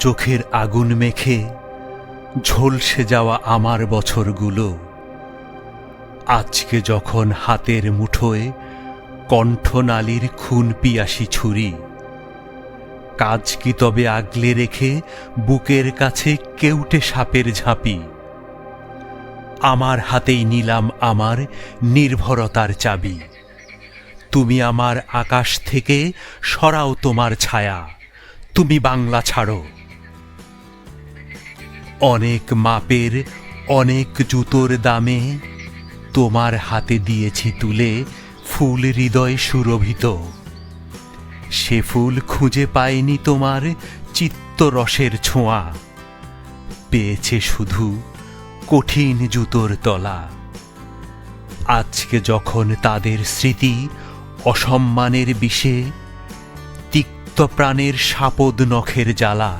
চোখের আগুন মেখে ঝলসে যাওয়া আমার বছরগুলো। আজকে যখন হাতের মুঠোয় কণ্ঠনালীর খুন পিয়াসি ছুরি, কাজ কি তবে আগলে রেখে বুকের কাছে কেউটে সাপের ঝাঁপি? আমার হাতেই নিলাম আমার নির্ভরতার চাবি। তুমি আমার আকাশ থেকে সরাও তোমার ছায়া। তুমি বাংলা ছাড়ো। অনেক মাপের, অনেক জুতোর দামে তোমার হাতে দিয়েছি তুলে ফুল হৃদয় সুরভিত। সে ফুল খুঁজে পায়নি তোমার চিত্তরসের ছোঁয়া। পেয়েছে শুধু কঠিন জুতোর তলা। আজকে যখন তাদের স্মৃতি অসম্মানের বিষে তিক্ত প্রাণের সাপদ নখের জ্বালা।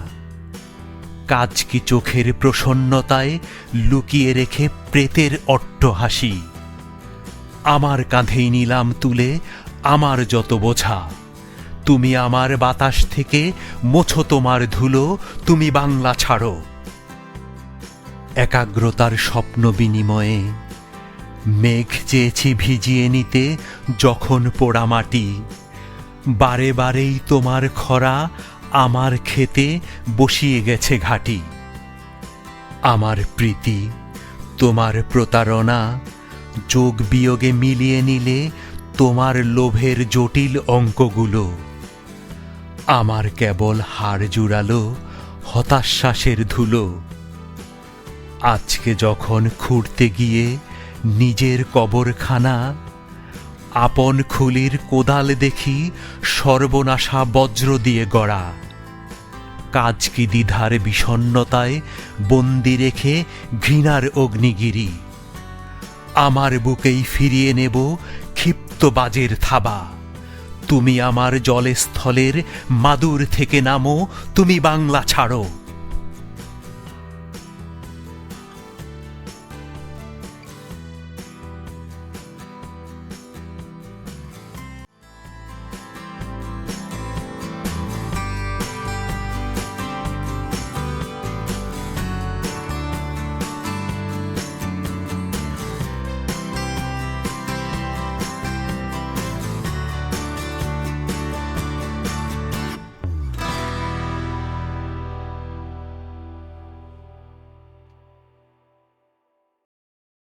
কাজ কি চোখের প্রসন্নতায় লুকিয়ে রেখে প্রেতের অট্ট হাসি? আমার কাঁধেই নিলাম তুলে, আমার যত বোঝা। তুমি আমার বাতাস থেকে মোছো তোমার ধুলো, তুমি বাংলা ছাড়ো। একাগ্রতার স্বপ্ন বিনিময়ে, মেঘ চেয়েছি ভিজিয়ে নিতে যখন পোড়া মাটি। বারে বারেই তোমার খরা আমার খেতে বসিয়ে গেছে ঘাটি। আমার প্রীতি, তোমার প্রতারণা, যোগ বিয়োগে মিলিয়ে নিলে তোমার লোভের জটিল অঙ্কগুলো। আমার কেবল হাড় জুড়ালো হতাশ্বাসের ধুলো। আজকে যখন খুঁড়তে গিয়ে নিজের কবরখানা আপন খুলির কোদাল দেখি সর্বনাশা বজ্র দিয়ে গড়া। কাজ কি দ্বিধার বিষণ্নতায় বন্দি রেখে ঘৃণার অগ্নিগিরি। আমার বুকেই ফিরিয়ে নেব ক্ষিপ্ত বাজের থাবা। তুমি আমার জলে স্থলের মাদুর থেকে নামো, তুমি বাংলা ছাড়ো।